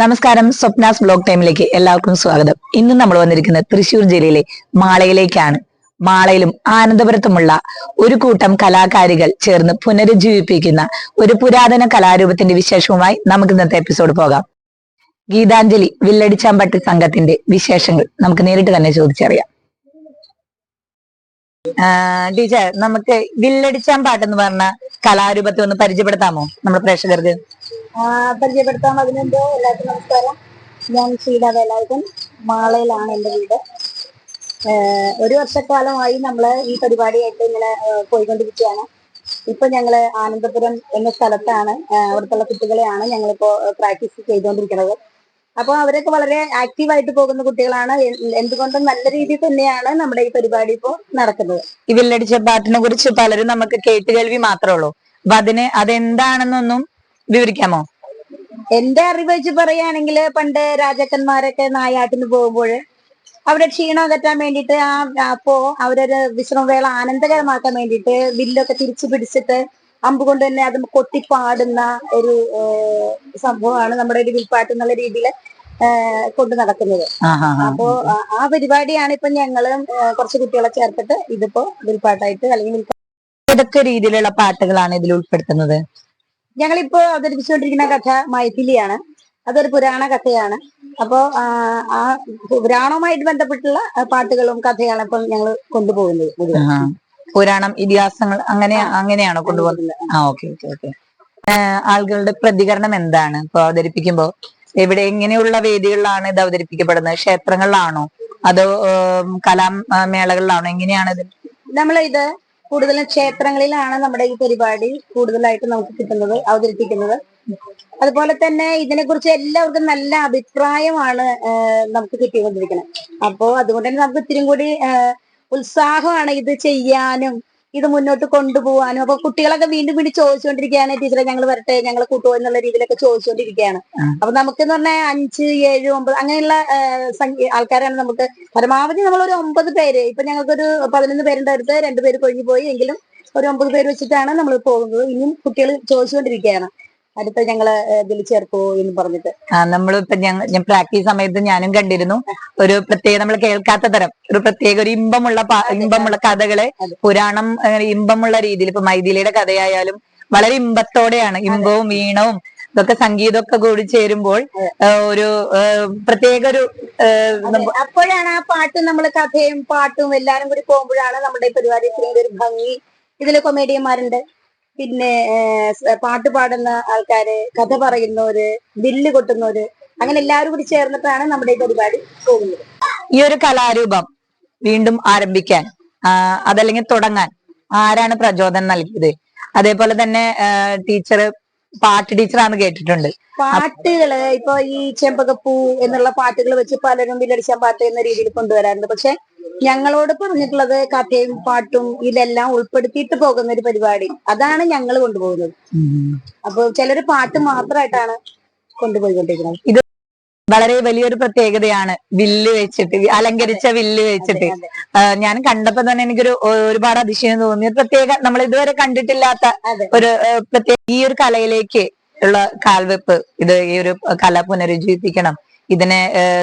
നമസ്കാരം. സ്വപ്നാസ് ബ്ലോഗ് ടൈമിലേക്ക് എല്ലാവർക്കും സ്വാഗതം. ഇന്ന് നമ്മൾ വന്നിരിക്കുന്നത് തൃശൂർ ജില്ലയിലെ മാളയിലേക്കാണ്. മാളയിലും ആനന്ദപുരത്തുമുള്ള ഒരു കൂട്ടം കലാകാരികൾ ചേർന്ന് പുനരുജ്ജീവിപ്പിക്കുന്ന ഒരു പുരാതന കലാരൂപത്തിന്റെ വിശേഷവുമായി നമുക്ക് ഇന്നത്തെ എപ്പിസോഡ് പോകാം. ഗീതാഞ്ജലി വില്ലടിച്ചാമ്പട്ടി സംഘത്തിന്റെ വിശേഷങ്ങൾ നമുക്ക് നേരിട്ട് തന്നെ ചോദിച്ചറിയാം. ടീച്ചർ നമുക്ക് വില്ലടിച്ചാമ്പാട്ടെന്ന് പറഞ്ഞ കലാരൂപത്തെ ഒന്ന് പരിചയപ്പെടുത്താമോ? നമ്മുടെ പ്രേക്ഷകർക്ക്? പരിചയപ്പെടുത്താം. അതിനുണ്ട് എല്ലാവർക്കും നമസ്കാരം. ഞാൻ ഷീല വേലായുധൻ മാളയിലാണ് എന്റെ വീട്. ഒരു വർഷക്കാലമായി നമ്മൾ ഈ പരിപാടിയായിട്ട് ഇങ്ങനെ പോയിക്കൊണ്ടിരിക്കുകയാണ്. ഇപ്പൊ ഞങ്ങൾ ആനന്ദപുരം എന്ന സ്ഥലത്താണ് അവിടുത്തെ കുട്ടികളെയാണ് ഞങ്ങളിപ്പോ പ്രാക്ടീസ് ചെയ്തുകൊണ്ടിരിക്കുന്നത്. അപ്പോൾ അവരൊക്കെ വളരെ ആക്റ്റീവായിട്ട് പോകുന്ന കുട്ടികളാണ്. എന്തുകൊണ്ടും നല്ല രീതിയിൽ തന്നെയാണ് നമ്മുടെ ഈ പരിപാടി ഇപ്പോ നടക്കുന്നത്. ഈ വില്ലടിച്ച പാട്ടിനെ കുറിച്ച് പലരും നമുക്ക് കേട്ടുകേൾവി മാത്രമേ ഉള്ളൂ. അപ്പൊ അതിന് അതെന്താണെന്നൊന്നും വിവരിക്കാമോ? എന്റെ അറിവ് വെച്ച് പറയുകയാണെങ്കിൽ പണ്ട് രാജാക്കന്മാരൊക്കെ നായാട്ടിന് പോകുമ്പോൾ അവിടെ ക്ഷീണം അകറ്റാൻ വേണ്ടിയിട്ട് ആ അപ്പോ അവരൊരു വിശ്രമവേള ആനന്ദകരമാക്കാൻ വേണ്ടിയിട്ട് വില്ലൊക്കെ തിരിച്ചു പിടിച്ചിട്ട് അമ്പ് കൊണ്ട് തന്നെ അത് കൊട്ടിപ്പാടുന്ന ഒരു സംഭവമാണ് നമ്മുടെ ഒരു വിൽപ്പാട്ട് എന്നുള്ള രീതിയിൽ കൊണ്ട് നടക്കുന്നത്. അപ്പോ ആ- പരിപാടിയാണ് ഇപ്പൊ ഞങ്ങളും കുറച്ച് കുട്ടികളെ ചേർത്തിട്ട് ഇതിപ്പോ വിൽപ്പാട്ടായിട്ട് അല്ലെങ്കിൽ ഏതൊക്കെ രീതിയിലുള്ള പാട്ടുകളാണ് ഇതിൽ ഉൾപ്പെടുത്തുന്നത്? ഞങ്ങളിപ്പോ അവതരിപ്പിച്ചുകൊണ്ടിരിക്കുന്ന കഥ മൈഥിലിയാണ്. അതൊരു പുരാണ കഥയാണ്. അപ്പോ ആ, പുരാണവുമായിട്ട് ബന്ധപ്പെട്ടുള്ള പാട്ടുകളും കഥയാണ് ഇപ്പം ഞങ്ങൾ കൊണ്ടുപോകുന്നത് പുരാണം ഇതിഹാസങ്ങൾ അങ്ങനെ അങ്ങനെയാണോ കൊണ്ടുപോകുന്നത്? ആ ഓക്കെ ഓക്കെ ഓക്കെ. ആളുകളുടെ പ്രതികരണം എന്താണ് ഇപ്പൊ അവതരിപ്പിക്കുമ്പോ? എവിടെ എങ്ങനെയുള്ള വേദികളിലാണ് ഇത് അവതരിപ്പിക്കപ്പെടുന്നത്? ക്ഷേത്രങ്ങളിലാണോ? അതോ കലാമേളകളിലാണോ? കലാ മേളകളിലാണോ എങ്ങനെയാണ് ഇത് നമ്മൾ ഇത് കൂടുതലും ക്ഷേത്രങ്ങളിലാണ് നമ്മുടെ ഈ പരിപാടി കൂടുതലായിട്ട് നമുക്ക് കിട്ടുന്നത് അവതരിപ്പിക്കുന്നത്. അതുപോലെ തന്നെ ഇതിനെക്കുറിച്ച് എല്ലാവർക്കും നല്ല അഭിപ്രായമാണ് നമുക്ക് കിട്ടിക്കൊണ്ടിരിക്കുന്നത്. അപ്പോ അതുകൊണ്ട് തന്നെ നമുക്ക് ഇത്തിരി കൂടി ഉത്സാഹമാണ് ഇത് ചെയ്യാനും ഇത് മുന്നോട്ട് കൊണ്ടുപോകാനും അപ്പൊ കുട്ടികളൊക്കെ വീണ്ടും വീണ്ടും ചോദിച്ചുകൊണ്ടിരിക്കുകയാണ് ടീച്ചറെ ഞങ്ങൾ വരട്ടെ ഞങ്ങൾ കൂട്ടുപോ എന്നുള്ള രീതിയിലൊക്കെ ചോദിച്ചുകൊണ്ടിരിക്കുകയാണ്. അപ്പൊ നമുക്ക് എന്ന് പറഞ്ഞാൽ അഞ്ച് ഏഴ് ഒമ്പത് അങ്ങനെയുള്ള ആൾക്കാരാണ് നമുക്ക് പരമാവധി നമ്മൾ ഒരു ഒമ്പത് പേര്. ഇപ്പൊ ഞങ്ങൾക്കൊരു പതിനൊന്ന് പേരുടെ അടുത്ത് രണ്ടുപേര് കൊഴിഞ്ഞു പോയി എങ്കിലും ഒരു ഒമ്പത് പേര് വെച്ചിട്ടാണ് നമ്മൾ പോകുന്നത്. ഇനിയും കുട്ടികൾ ചോദിച്ചുകൊണ്ടിരിക്കുകയാണ് അടുത്ത ഞങ്ങൾ ഇതിൽ ചേർക്കൂ എന്ന് പറഞ്ഞിട്ട്. ആ നമ്മളിപ്പോ ഞാൻ പ്രാക്ടീസ് സമയത്ത് ഞാനും കണ്ടിരുന്നു. ഒരു പ്രത്യേക നമ്മൾ കേൾക്കാത്ത തരം. ഒരു പ്രത്യേക ഒരു ഇമ്പമുള്ള ഇമ്പമുള്ള കഥകളെ പുരാണം ഇമ്പമുള്ള രീതിയിൽ ഇപ്പൊ മൈഥിലിയുടെ കഥയായാലും വളരെ ഇമ്പത്തോടെയാണ്. ഇമ്പവും വീണവും ഇതൊക്കെ സംഗീതമൊക്കെ കൂടി ചേരുമ്പോൾ ഒരു പ്രത്യേക ഒരു അപ്പോഴാണ് ആ പാട്ടും നമ്മൾ കഥയും പാട്ടും എല്ലാരും കൂടി പോകുമ്പോഴാണ് നമ്മുടെ പരിപാടി ഒരു ഭംഗി. ഇതിലെ കൊമേഡിയന്മാരുണ്ട് പിന്നെ പാട്ട് പാടുന്ന ആൾക്കാര് കഥ പറയുന്നവര് ബില്ല് കൊട്ടുന്നവര് അങ്ങനെ എല്ലാവരും കൂടി ചേർന്നിട്ടാണ് നമ്മുടെ ഈ പരിപാടി പോകുന്നത്. ഈ ഒരു കലാരൂപം വീണ്ടും ആരംഭിക്കാൻ അതല്ലെങ്കിൽ തുടങ്ങാൻ ആരാണ് പ്രചോദനം നൽകിയത്? അതേപോലെ തന്നെ ടീച്ചർ പാട്ട് ടീച്ചറാണ് കേട്ടിട്ടുണ്ട്. പാട്ടുകൾ ഇപ്പൊ ഈ ചെമ്പകപ്പൂ എന്നുള്ള പാട്ടുകൾ വെച്ച് പലരും വിലടിച്ചാൻ പാട്ട് എന്ന രീതിയിൽ കൊണ്ടുവരാറുണ്ട്. പക്ഷെ ഞങ്ങളോട് പറഞ്ഞിട്ടുള്ളത് കഥയും പാട്ടും ഇതെല്ലാം ഉൾപ്പെടുത്തിയിട്ട് പോകുന്ന ഒരു പരിപാടി. അതാണ് ഞങ്ങൾ കൊണ്ടുപോകുന്നത്. അപ്പൊ ചിലര് പാട്ട് മാത്രമായിട്ടാണ് കൊണ്ടുപോയിക്കൊണ്ടിരിക്കുന്നത്. ഇത് വളരെ വലിയൊരു പ്രത്യേകതയാണ്. വില്ല് വെച്ചിട്ട് അലങ്കരിച്ച വില്ല് വെച്ചിട്ട്. ഞാൻ കണ്ടപ്പോ തന്നെ എനിക്കൊരു ഒരുപാട് അതിശയം തോന്നി. പ്രത്യേക നമ്മൾ ഇതുവരെ കണ്ടിട്ടില്ലാത്ത ഒരു പ്രത്യേക ഈ ഒരു കലയിലേക്ക് ഉള്ള കാൽവെപ്പ് ഇത് ഈ ഒരു കല പുനരുജ്ജീവിപ്പിക്കണം. ഇതിനെ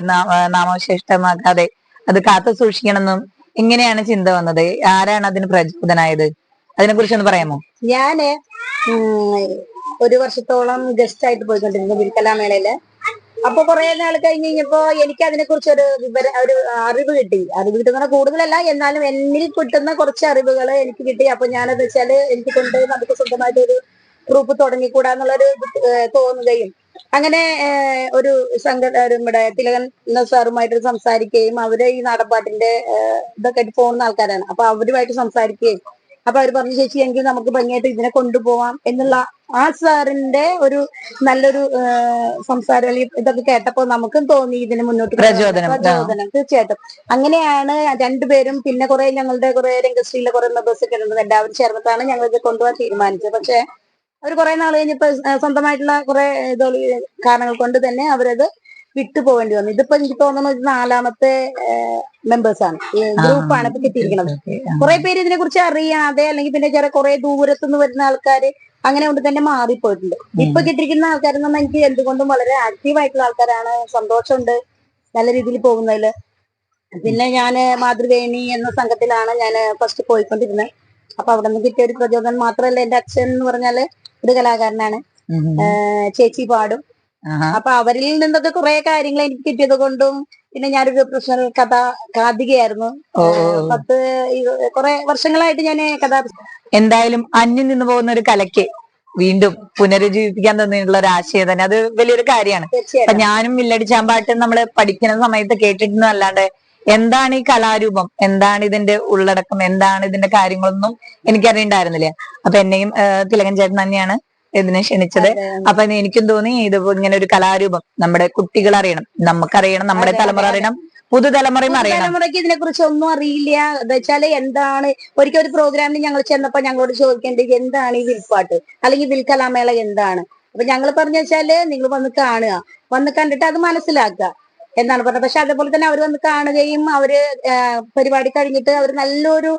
നാമവിശേഷമാക്കാതെ നാമവിശിഷ്ടമാക്കാതെ അത് കാത്തു സൂക്ഷിക്കണമെന്നും എങ്ങനെയാണ് ചിന്ത വന്നത്. ആരാണ് അതിന് പ്രചോദനായത്? അതിനെ കുറിച്ച് ഒന്ന് പറയാമോ? ഞാൻ ഒരു വർഷത്തോളം ഗസ്റ്റ് ആയിട്ട് പോയിക്കൊണ്ടിരുന്നു വിൽക്കലാമേളയിൽ. അപ്പൊ കുറെ നാൾ കഴിഞ്ഞ് കഴിഞ്ഞപ്പോ എനിക്ക് അതിനെ കുറിച്ച് ഒരു വിവര ഒരു അറിവ് കിട്ടി. അറിവ് കിട്ടുന്ന കൂടുതലല്ല എന്നാലും എന്നിൽ കിട്ടുന്ന കുറച്ച് അറിവുകൾ എനിക്ക് കിട്ടി. അപ്പൊ ഞാനത് വെച്ചാൽ എനിക്ക് കൊണ്ട് നമുക്ക് സ്വന്തമായിട്ട് ഒരു ഗ്രൂപ്പ് തുടങ്ങിക്കൂടാന്നുള്ളൊരു തോന്നുകയും അങ്ങനെ ഒരു സംഘ നമ്മുടെ തിലകൻ സാറുമായിട്ട് സംസാരിക്കുകയും അവർ ഈ നാടൻപാട്ടിന്റെ ഇതൊക്കെ ആയിട്ട് പോകുന്ന ആൾക്കാരാണ്. അപ്പൊ അവരുമായിട്ട് സംസാരിക്കുകയും അപ്പൊ അവർ പറഞ്ഞു ചേച്ചി എങ്കിൽ നമുക്ക് ഭംഗിയായിട്ട് ഇതിനെ കൊണ്ടുപോവാം എന്നുള്ള ആ സാറിന്റെ ഒരു നല്ലൊരു സംസാരം അല്ലെങ്കിൽ ഇതൊക്കെ കേട്ടപ്പോ നമുക്കും തോന്നി ഇതിന് മുന്നോട്ട്. പ്രചോദനം, തീർച്ചയായിട്ടും. അങ്ങനെയാണ് രണ്ടുപേരും പിന്നെ കുറെ ഞങ്ങളുടെ കുറെ രംഗശ്രീയിലെ കുറെ മെമ്പേഴ്സ് ഒക്കെ ഉണ്ട് എല്ലാവരും ചേർന്നിട്ടാണ് ഞങ്ങൾ ഇത് കൊണ്ടുപോകാൻ തീരുമാനിച്ചത്. പക്ഷെ അവർ കുറെ നാൾ കഴിഞ്ഞപ്പോ സ്വന്തമായിട്ടുള്ള കുറെ കാരണങ്ങൾ കൊണ്ട് തന്നെ അവരത് വിട്ടു പോകേണ്ടി വന്നു. ഇതിപ്പോ എനിക്ക് തോന്നുന്നു ഇത് നാലാമത്തെ മെമ്പേഴ്സ് ആണ്. ഗ്രൂപ്പാണ് ഇപ്പൊ കിട്ടിയിരിക്കുന്നത്. കുറെ പേര് ഇതിനെ കുറിച്ച് അറിയാതെ അല്ലെങ്കിൽ പിന്നെ ചില കുറെ ദൂരത്തുനിന്ന് വരുന്ന ആൾക്കാർ അങ്ങനെ കൊണ്ട് തന്നെ മാറിപ്പോയിട്ടുണ്ട്. ഇപ്പൊ കിട്ടിയിരിക്കുന്ന ആൾക്കാരെന്ന് പറഞ്ഞാൽ എനിക്ക് എന്തുകൊണ്ടും വളരെ ആക്റ്റീവ് ആയിട്ടുള്ള ആൾക്കാരാണ്. സന്തോഷമുണ്ട് നല്ല രീതിയിൽ പോകുന്നതിൽ. പിന്നെ ഞാൻ മാതൃവേണി എന്ന സംഘത്തിലാണ് ഞാൻ ഫസ്റ്റ് പോയിക്കൊണ്ടിരുന്നത്. അപ്പൊ അവിടെ നിന്ന് കിട്ടിയ ഒരു പ്രചോദനം മാത്രമല്ല എന്റെ അച്ഛൻ എന്ന് പറഞ്ഞാൽ ഒരു കലാകാരനാണ് ചേച്ചി പാടും. അപ്പൊ അവരിൽ നിന്നൊക്കെ കുറെ കാര്യങ്ങൾ എനിക്ക് കിട്ടിയത് കൊണ്ടും പിന്നെ ഞാനൊരു പ്രൊഫഷണൽ കഥ കാതികയായിരുന്നു. പത്ത് കുറെ വർഷങ്ങളായിട്ട് ഞാൻ കഥ എന്തായാലും അന്യം നിന്ന് പോകുന്ന ഒരു കലയ്ക്ക് വീണ്ടും പുനരുജ്ജീവിപ്പിക്കാൻ തന്നിട്ടുള്ള ഒരു ആശയം തന്നെ. അത് വലിയൊരു കാര്യമാണ്. അപ്പൊ ഞാനും വില്ലടിച്ചാമ്പാട്ട് നമ്മൾ പഠിക്കുന്ന സമയത്ത് കേട്ടിട്ടുന്നല്ലാണ്ട് എന്താണ് ഈ കലാരൂപം? എന്താണ് ഇതിന്റെ ഉള്ളടക്കം? എന്താണ് ഇതിന്റെ കാര്യങ്ങളൊന്നും എനിക്കറിയണ്ടായിരുന്നില്ല. അപ്പൊ എന്നെയും തിലകൻ ചേട്ടൻ തന്നെയാണ് ഇതിനെ ക്ഷണിച്ചത്. അപ്പൊ എനിക്കും തോന്നി ഇത് ഇങ്ങനെ ഒരു കലാരൂപം. നമ്മുടെ കുട്ടികൾ അറിയണം നമുക്കറിയണം നമ്മുടെ തലമുറ അറിയണം പുതുതലമുറയും അറിയണം തലമുറയ്ക്ക് ഇതിനെ കുറിച്ച് ഒന്നും അറിയില്ല. വെച്ചാൽ എന്താണ് ഒരിക്കൽ ഒരു പ്രോഗ്രാമിന് ഞങ്ങൾ ചെന്നപ്പോ ഞങ്ങളോട് ചോദിക്കേണ്ടത് എന്താണ് ഈ വിൽപ്പാട്ട്? അല്ലെങ്കിൽ വിൽക്കലാമേള എന്താണ്? അപ്പൊ ഞങ്ങൾ പറഞ്ഞു വെച്ചാൽ നിങ്ങൾ വന്ന് കാണുക. വന്ന് കണ്ടിട്ട് അത് മനസ്സിലാക്കുക. എന്നാണ് പറഞ്ഞത്. പക്ഷെ അതേപോലെ തന്നെ അവർ വന്ന് കാണുകയും അവർ പരിപാടി കഴിഞ്ഞിട്ട് അവർ നല്ലൊരു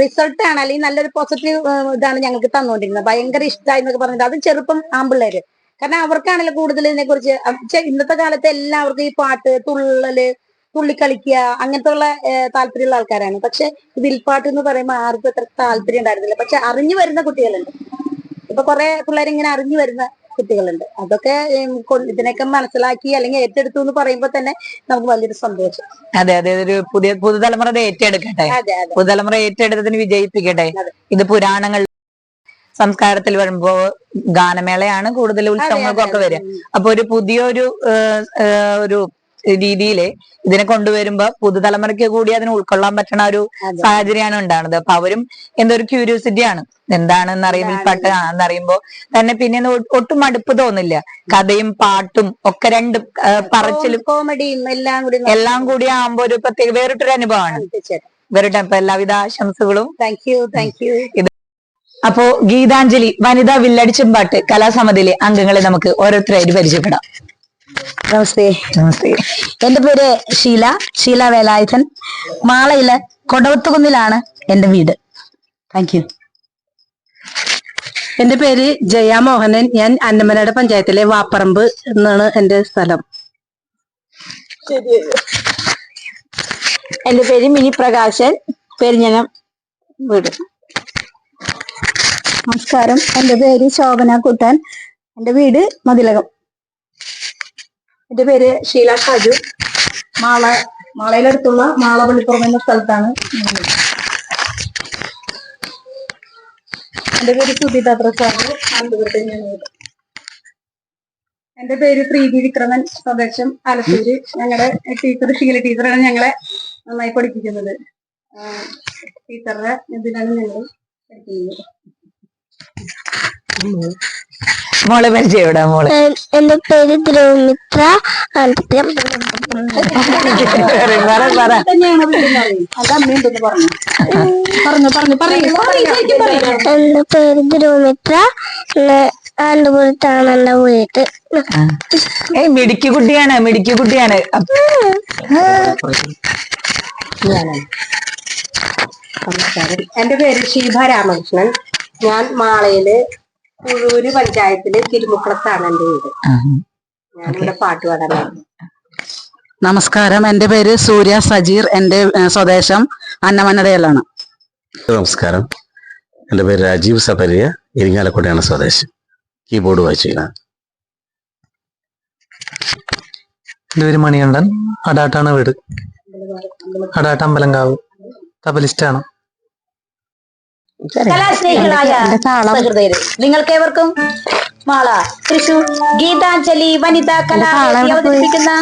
റിസൾട്ടാണ് അല്ലെങ്കിൽ നല്ലൊരു പോസിറ്റീവ് ഇതാണ് ഞങ്ങൾക്ക് തന്നുകൊണ്ടിരുന്നത് ഭയങ്കര ഇഷ്ടമായി എന്നൊക്കെ പറഞ്ഞിട്ട്. അത് ചെറുപ്പം ആമ്പിള്ളേര്. കാരണം അവർക്കാണല്ലോ കൂടുതൽ ഇതിനെ കുറിച്ച് ഇന്നത്തെ കാലത്ത് എല്ലാവർക്കും ഈ പാട്ട് തുള്ളൽ തുള്ളിക്കളിക്കുക അങ്ങനത്തെ ഉള്ള താല്പര്യമുള്ള ആൾക്കാരാണ്. പക്ഷെ വിൽപ്പാട്ട് എന്ന് പറയുമ്പോൾ ആർക്കും അത്ര താല്പര്യം ഉണ്ടായിരുന്നില്ല. പക്ഷെ അറിഞ്ഞു വരുന്ന കുട്ടികളുണ്ട്. ഇപ്പൊ കുറെ പിള്ളേർ ഇങ്ങനെ അറിഞ്ഞു വരുന്ന കുട്ടികളുണ്ട്. അതൊക്കെ ഇതിനൊക്കെ മനസ്സിലാക്കി അല്ലെങ്കിൽ ഏറ്റെടുത്തു എന്ന് പറയുമ്പോൾ തന്നെ നമുക്ക് വലിയൊരു സന്തോഷം. അതെ അതെ ഒരു പുതിയ പുതുതലമുറ ഏറ്റെടുക്കട്ടെ. പുതുതലമുറ ഏറ്റെടുത്തതിന് വിജയിപ്പിക്കട്ടെ. ഇത് പുരാണങ്ങൾ സംസ്കാരത്തിൽ വരുമ്പോ ഗാനമേളയാണ് കൂടുതൽ ഉത്സവങ്ങൾക്കൊക്കെ വരിക. അപ്പൊ ഒരു പുതിയൊരു ഒരു രീതിയിൽ ഇതിനെ കൊണ്ടുവരുമ്പോ പുതുതലമുറയ്ക്ക് കൂടി അതിനെ ഉൾക്കൊള്ളാൻ പറ്റണ ഒരു. സാഹചര്യമാണ് ഉണ്ടാകുന്നത് അപ്പൊ അവരും എന്തൊരു ക്യൂരിയോസിറ്റി ആണ്. എന്താണെന്ന് അറിയുമ്പോൾ പാട്ട് ആണെന്ന് അറിയുമ്പോ തന്നെ പിന്നെ ഒട്ടും മടുപ്പ് തോന്നില്ല. കഥയും പാട്ടും ഒക്കെ രണ്ടും പറച്ചിലും കോമഡിയും എല്ലാം കൂടി എല്ലാം കൂടി ആകുമ്പോ ഒരു പ്രത്യേക വേറിട്ടൊരു അനുഭവമാണ്. വേറിട്ട എല്ലാവിധ ആശംസകളും. താങ്ക് യു താങ്ക് യു അപ്പോ ഗീതാഞ്ജലി വനിതാ വില്ലടിച്ചും പാട്ട് കലാസമിതിയിലെ അംഗങ്ങളെ നമുക്ക് ഓരോരുത്തരായിട്ട് പരിചയപ്പെടാം. നമസ്തേ. നമസ്തേ. എന്റെ പേര് ഷീല. ഷീല വേലായുധൻ. മാളയിലെ കൊടവത്തുകുന്നിലാണ് എന്റെ വീട്. താങ്ക് യു എന്റെ പേര് ജയ മോഹനൻ. ഞാൻ അന്നമനയുടെ പഞ്ചായത്തിലെ വാപ്പറമ്പ് എന്നാണ് എന്റെ സ്ഥലം. എന്റെ പേര് മിനി പ്രകാശൻ. പെരിഞ്ഞനം വീട്. നമസ്കാരം. എന്റെ പേര് ശോഭന കുട്ടൻ. എന്റെ വീട് മതിലകം. എന്റെ പേര് ഷീല ഷാജു. മാള മാളയിലടുത്തുള്ള മാള പള്ളിപ്പുറം എന്ന സ്ഥലത്താണ്. എന്റെ പേര് സുബിത പ്രസാദ് കാന്തപുരത്ത് ഞാൻ എന്റെ പേര് പ്രീതി വിക്രമൻ സ്വദേശം ആലത്തൂര്. ഞങ്ങളുടെ ടീച്ചർ ഷീല ടീച്ചറാണ് ഞങ്ങളെ നന്നായി പഠിപ്പിക്കുന്നത്. ടീച്ചറുടെ ഇതിലാണ് ഞങ്ങൾ പഠിക്കുന്നത്. മോളെ പരിചയപ്പെടാ മോളെ. എന്റെ പേര് പറയൂ എന്റെ പേര് ധ്രുവമിത്ര ആണ്ടുപുരത്താണ് എന്റെ വീട്ട് ഏ മിടുക്കി കുട്ടിയാണ് മിടുക്കി കുട്ടിയാണ്. നമസ്കാരം. എന്റെ പേര് ശീഭ രാമകൃഷ്ണൻ. ഞാൻ മാളയിൽ പുഴൂര് പഞ്ചായത്തിൽ തിരുമുക്കളത്താണ് എന്റെ വീട്. ഞാനിവിടെ പാട്ട് പാടാനാണ് നമസ്കാരം. എന്റെ പേര് സൂര്യ സജീർ. എന്റെ ഏഹ്, സ്വദേശം അന്നമനടയിലാണ് നമസ്കാരം. എന്റെ പേര് രാജീവ് സപരിയ ഇരിങ്ങാലക്കുടയാണ് സ്വദേശം. കീബോർഡ് വായിച്ചു എന്റെ പേര് മണികണ്ഠൻ. അടാട്ടാണ് വീട്. അടാട്ട് അമ്പലങ്കാവ് തബലിസ്റ്റാണ്. കലാസ്നേഹികളായ സഹൃദയരെ നിങ്ങൾക്കേവർക്കും മാള തൃശൂർ ഗീതാഞ്ജലി വനിതാ കലാ അവതരിപ്പിക്കുന്ന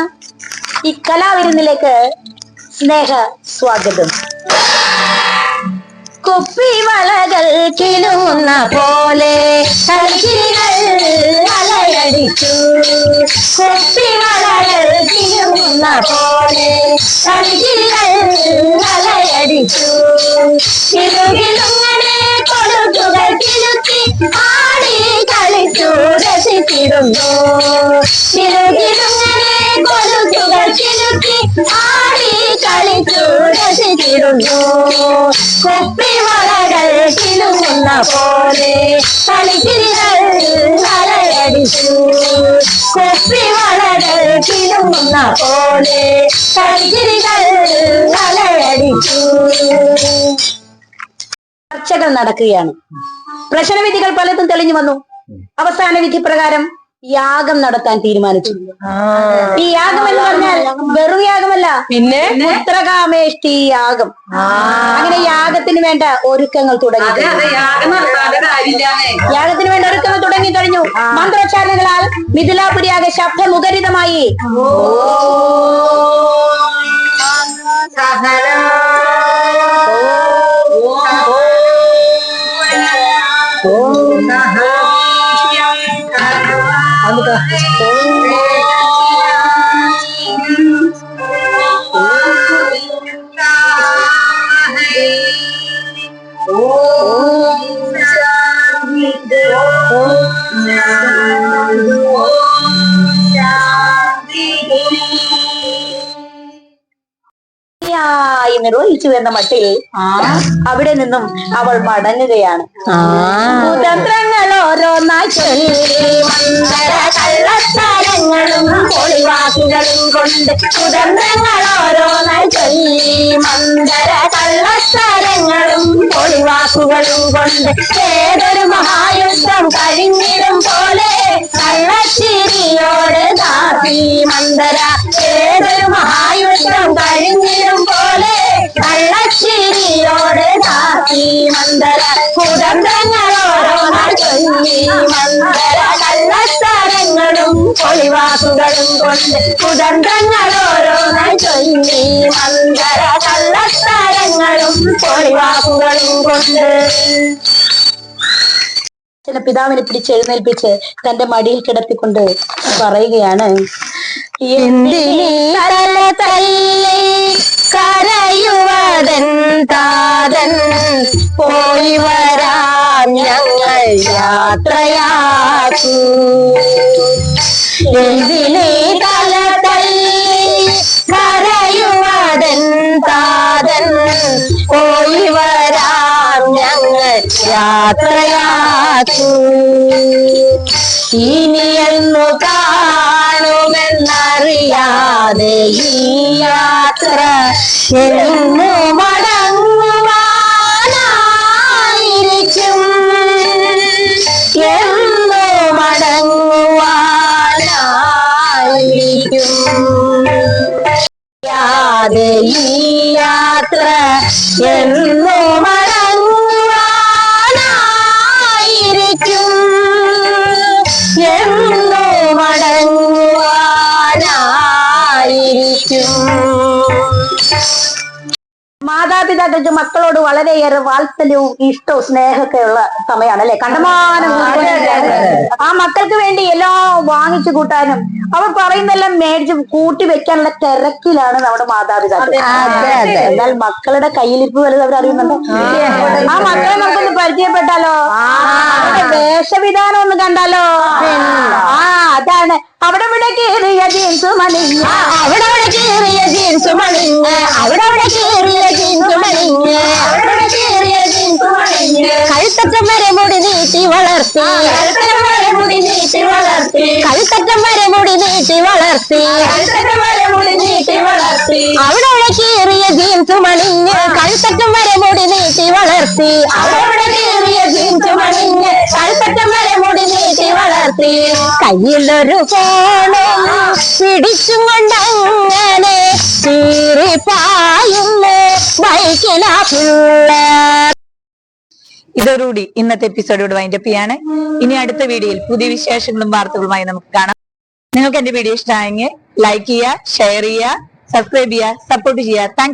ഈ കലാവിരുന്നിലേക്ക് സ്നേഹ സ്വാഗതം. കുപ്പി വളകൾ കിളുന്ന പോലെ കളികൾ അലയടിച്ചു കുപ്പിവളകൾ കിളുന്ന പോലെ കളികൾ ఎడిచు తిరుగిలోనే కొడుకుగా తిరుగి ఆడి కలిచు రసితిరుగు తిరుగిలోనే కొడుకుగా తిరుగి ఆడి కలిచు రసితిరుగు కుప్పి వర കിലുങ്ങുന്ന പോലെ കളിച്ചിരികൾ അലയടിച്ചു കുപ്പിവളകൾ കിലുങ്ങുന്ന പോലെ കളിച്ചിരികൾ അലയടിച്ചു ചർച്ചകൾ നടക്കുകയാണ്. പ്രശ്നവിധികൾ പലതും തെളിഞ്ഞു വന്നു. അവസാന വിധി പ്രകാരം യാഗം നടത്താൻ തീരുമാനിച്ചു. ഈ യാഗം എന്ന് പറഞ്ഞാൽ വെറും യാഗമല്ല പിന്നെ? പുത്രകാമേഷ്ടി യാഗം. അങ്ങനെ യാഗത്തിന് വേണ്ട ഒരുക്കങ്ങൾ തുടങ്ങി യാഗത്തിന് വേണ്ട ഒരുക്കങ്ങൾ തുടങ്ങി കഴിഞ്ഞു. മന്ത്രോച്ചാരണങ്ങളാൽ മിഥിലാപുരിയാകെ ശബ്ദമുഖരിതമായി ായി നിർവഹിച്ചു എന്ന മട്ടിൽ അവിടെ നിന്നും അവൾ മടങ്ങുകയാണ്. ഓരോന്നായി മന്ദര കള്ളത്തരങ്ങളും പൊളിവാക്കുകളും കൊണ്ട് കുതന്ത്രങ്ങൾ ഓരോന്നായി ചൊല്ലി മന്ദര കള്ളത്തരങ്ങളും പൊളിവാക്കുകളും കൊണ്ട് ഏതൊരു മഹായുദ്ധം കഴിഞ്ഞിടും പോലെ കള്ളച്ചിരിയോട് ദാസി മന്ദര. ഏതൊരു മഹായുദ്ധം കഴിഞ്ഞിടും മന്ദര കുതന്ത്രങ്ങൾ ഓരോന്നാൾ ചൊല്ലി മന്ദര കള്ളത്തരങ്ങളും പൊളിവാക്കുകളും കൊണ്ട് കുതന്ത്രങ്ങൾ ഓരോന്നാൾ ചൊല്ലി മന്ദര കള്ളത്തരങ്ങളും പൊളിവാക്കുകളും കൊണ്ട് ചില പിതാവിനെ പിടിച്ചെഴുന്നേൽപ്പിച്ച് തന്റെ മടിയിൽ കിടത്തിക്കൊണ്ട് പറയുകയാണ് എന്തിനീ യാത്രയാക്കൂ. എന്തിനീ തല തല്ലി കരയുവതൻ താതൻ പോയി വരാം ഞങ്ങൾ യാത്രയാക്കൂ. ഇനിയെന്നു കാണുമെന്നറിയാതെ ഈ യാത്ര എന്നു മടങ്ങുവാനായിരിക്കും. യാതെ ഈ യാത്ര എന്നു മടങ്ങുവാനായിരിക്കും. മാതാപിതാക്കൾക്ക് മക്കളോട് വളരെയേറെ വാത്സല്യവും ഇഷ്ടവും സ്നേഹമൊക്കെ ഉള്ള സമയമാണ് അല്ലെ കണ്ടമാനം ആ മക്കൾക്ക് വേണ്ടി എല്ലാം വാങ്ങിച്ചു കൂട്ടാനും അവർ പറയുന്നെല്ലാം മേടിച്ച് കൂട്ടി വെക്കാനുള്ള തിരക്കിലാണ് നമ്മുടെ മാതാപിതാക്കൾ. എന്നാൽ മക്കളുടെ കയ്യിലിപ്പ് വലുത് അവർ അറിയുന്നുണ്ടോ. ആ മക്കളെ നമുക്കൊന്ന് പരിചയപ്പെട്ടാലോ? വേഷവിധാനം ഒന്ന് കണ്ടാലോ? ആ. അതാണ്. അവിടെ ഇവിടെ കീറിയ ജീൻസ് മണി അവിടെ അവിടെ കീറിയ ജീൻസ് മണി അവിടെ അവിടെ കീറിയ ജീൻസ് മണിഞ്ഞ അവിടെ അവിടെ കീറിയ ജീൻസ് മണിഞ്ഞ കഴുത്തറ്റം വരെ മുടി നീട്ടി വളർത്തി കഴുത്തറ്റം വരെ മുടി നീട്ടി വളർത്തി കഴുത്തറ്റം വളർത്തി കയ്യിലൊരു ഫോണും പിടിച്ചും കൊണ്ടങ്ങനെ ചീറിപ്പായുന്നു ബൈക്കിലാ പിള്ളേർ ഇതോടുകൂടി ഇന്നത്തെ എപ്പിസോഡോട് വൈൻഡപ്പ് ചെയ്യാണ്. ഇനി അടുത്ത വീഡിയോയിൽ പുതിയ വിശേഷങ്ങളും വാർത്തകളുമായി നമുക്ക് കാണാം. നിങ്ങൾക്ക് എന്റെ വീഡിയോ ഇഷ്ടമായെങ്കിൽ ലൈക്ക് ചെയ്യുക ഷെയർ ചെയ്യുക സബ്സ്ക്രൈബ് ചെയ്യുക സപ്പോർട്ട് ചെയ്യുക. താങ്ക്